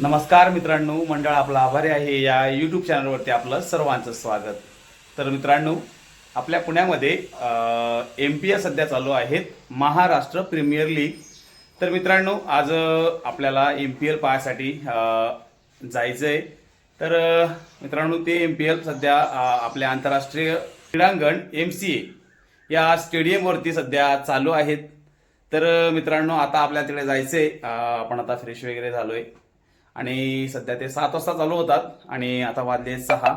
नमस्कार मित्रांनो मंडळ आपला आभारी आहे या यूट्यूब चॅनलवरती आपलं सर्वांचं स्वागत. तर मित्रांनो आपल्या पुण्यामध्ये एम पी एस सध्या चालू आहेत महाराष्ट्र प्रीमियर लीग तर मित्रांनो आज आपल्याला एम पी एल पाहायसाठी जायचं आहे तर मित्रांनो ते एम पी एल सध्या आपल्या आंतरराष्ट्रीय क्रीडांगण एम सी ए या स्टेडियमवरती सध्या चालू आहेत. तर मित्रांनो आता आपल्या तिकडे जायचं आहे आपण आता फ्रेश वगैरे झालो आहे आणि सध्या ते सात वाजता चालू होतात आणि आता वाजले सहा.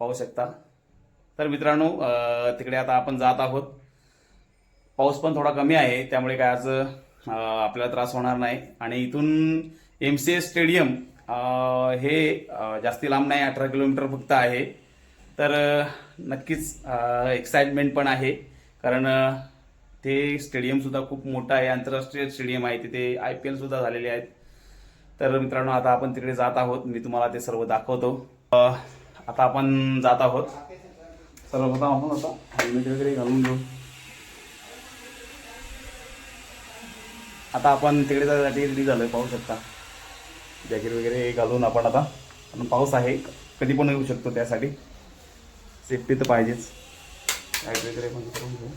पाहू शकता. तर मित्रांनो तिकडे आता आपण जात आहोत. पाऊस पण थोडा कमी आहे त्यामुळे काय आज आपल्याला त्रास होणार नाही. आणि इथून एम सी एस स्टेडियम हे जास्ती लांब नाही अठरा किलोमीटर फक्त आहे. तर नक्कीच एक्साइटमेंट पण आहे. कारण ते स्टेडियमसुद्धा खूप मोठं आहे. आंतरराष्ट्रीय स्टेडियम आहे. तिथे आय पी एलसुद्धा झालेले आहेत. तर मित्रांनो आता आपण तिकडे जात आहोत. मी तुम्हाला ते सर्व दाखवतो. आता आपण जात आहोत. सर्वप्रथम आपण आता. हेल्मेट वगैरे घालून घेऊ. आता आपण तिकडे जाण्यासाठी रेडी झालोय पाहू शकता. जॅकेट वगैरे घालून आपण आता. पण पाऊस आहे. कधी पण येऊ शकतो त्यासाठी. सेफ्टी तर पाहिजेच. लाइट वगैरे पण करून घेऊ.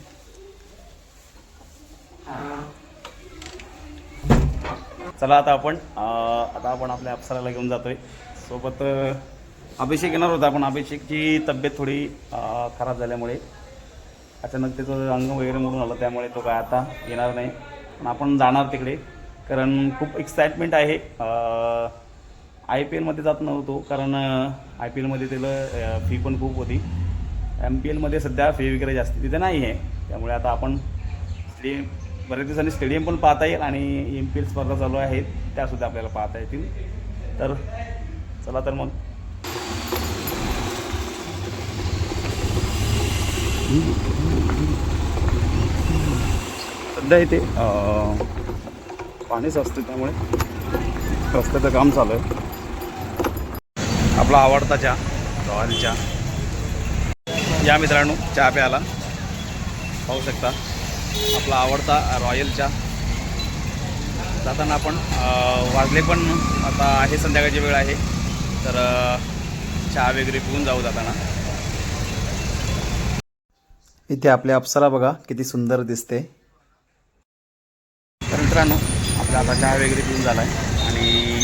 चला आता आपण आता आपण आपल्या अप्सराला घेऊन जातोय. सोबत अभिषेक येणार होता पण अभिषेकची तब्येत थोडी खराब झाल्यामुळे अचानक त्याचं अंग वगैरे मोडून आलं त्यामुळे तो काय आता येणार नाही. पण आपण जाणार तिकडे कारण खूप एक्साइटमेंट आहे. आय पी एलमध्ये जात नव्हतो कारण आय पी एलमध्ये त्याला फी पण खूप होती. एम पी एलमध्ये सध्या फी वगैरे जास्त तिथे नाही आहे त्यामुळे आता आपण स्टेडियम बऱ्याच दिवसांनी स्टेडियम पण पाहता येईल आणि एम पी एल स्पर्धा चालू आहेत त्यासुद्धा आपल्याला पाहता येतील. तर चला तर मग. सध्या इथे पाणीच असते त्यामुळे रस्त्याचं काम चालू आहे. आपला आवडता चहा रॉयल चहा या मित्रांनो चहा प्यायला. पाहू शकता. आपला आवडता रॉयल चहा जाताना आपण वाजले पण आता आहे संध्याकाळची वेळ आहे. तर चहा वगैरे पिऊन जाऊ जाताना. इथे आपल्या अप्सरा बघा किती सुंदर दिसते. तर मित्रांनो आपला आता चहा वगैरे पिऊन झाला आहे आणि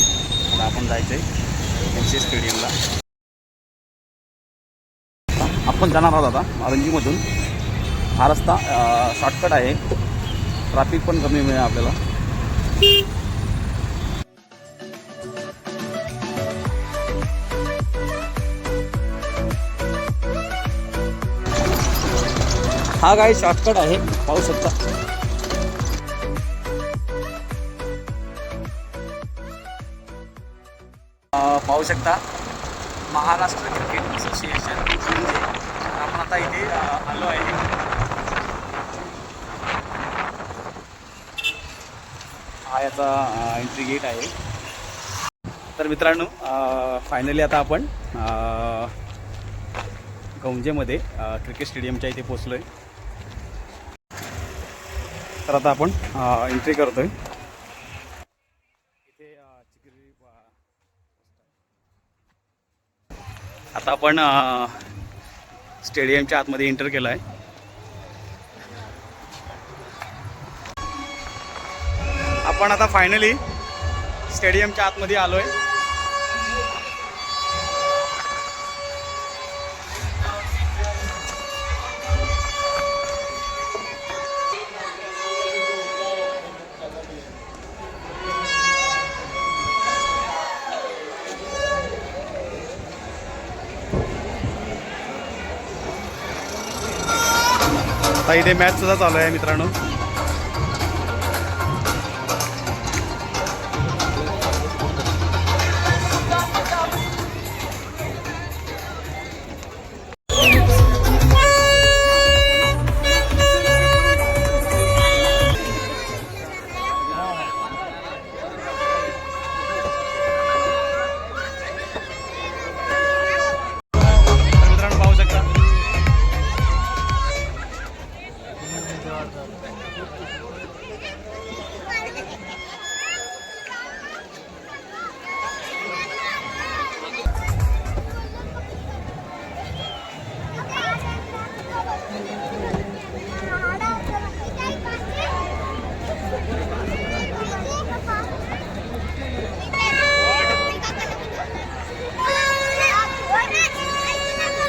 आता आपण जायचं आहे एम सी स्टेडियमला. आपण जाणार आहोत आता अरंजीमधून हा रस्ता शॉर्टकट आहे. ट्रॅफिक पण कमी मिळेल आपल्याला. हा काय शॉर्टकट आहे. पाहू शकता. पाहू शकता. महाराष्ट्र क्रिकेट असोसिएशन म्हणजे आपण आता इथे आलो आहे. हा याचा एंट्री गेट आहे. तर मित्रांनो फायनली आता आपण गौंजेमध्ये क्रिकेट स्टेडियमच्या इथे पोचलो आहे तर आता आपण एंट्री करतो इथे आता आपण स्टेडियमच्या आतमध्ये एंटर केलं आहे आपण आता फायनली स्टेडियमच्या आतमध्ये आलो आता इथे मॅच सुद्धा चालू आहे मित्रांनो.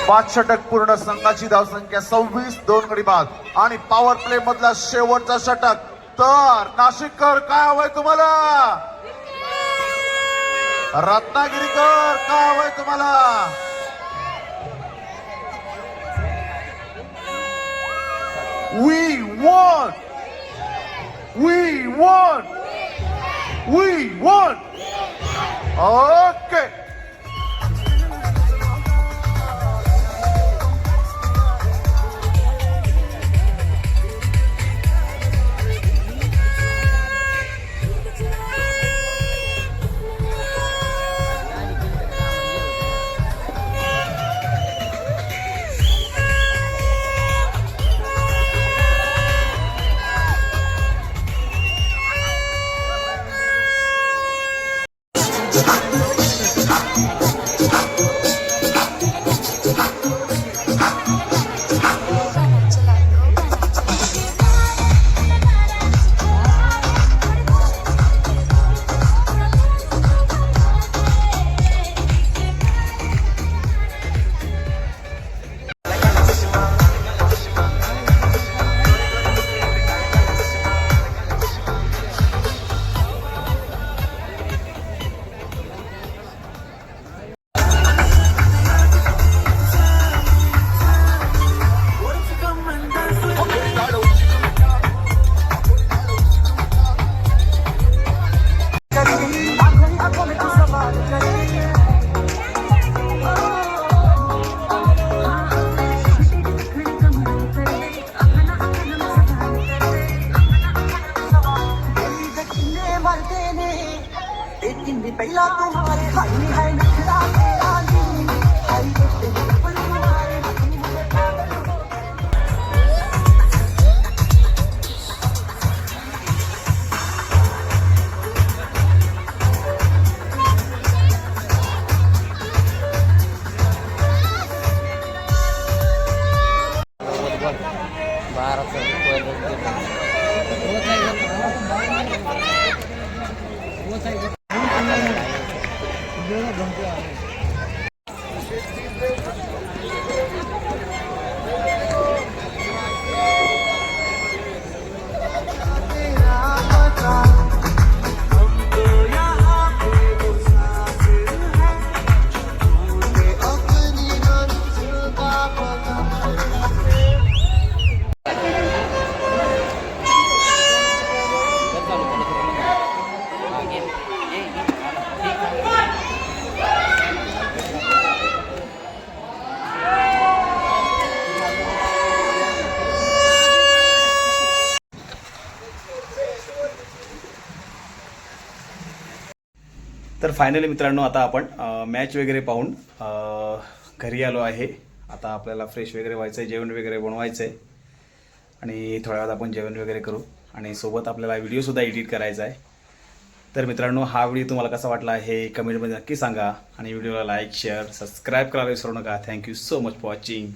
पाच षटक पूर्ण संघाची धावसंख्या सव्वीस दोन गडी बाद. आणि पॉवर प्ले मधला शेवटचा षटक. तर नाशिककर काय हवंय तुम्हाला? रत्नागिरीकर काय हवंय तुम्हाला? We won we We we We okay ਇਹ ਜਿੰਦੀ ਪਹਿਲਾਂ ਤੂੰ ਹਾਰੇ ਖਾਈ ਹੈ ਨਿਖਰਾ ਤੇਰਾ ਨੀ। ਹਾਈ ਤੇ grana. तर फायनली मित्रांनो आता आपण मॅच वगैरे पाहून घरी आलो आहे. आता आपल्याला फ्रेश वगैरे व्हायचं आहे जेवण वगैरे बनवायचं आहे आणि थोड्या वेळात आपण जेवण वगैरे करू. आणि सोबत आपल्याला व्हिडिओसुद्धा एडिट करायचा आहे. तर मित्रांनो हा व्हिडिओ तुम्हाला कसा वाटला हे कमेंटमध्ये नक्की सांगा. आणि व्हिडिओला लाईक शेअर सबस्क्राईब करायला विसरू नका. Thank you so much for watching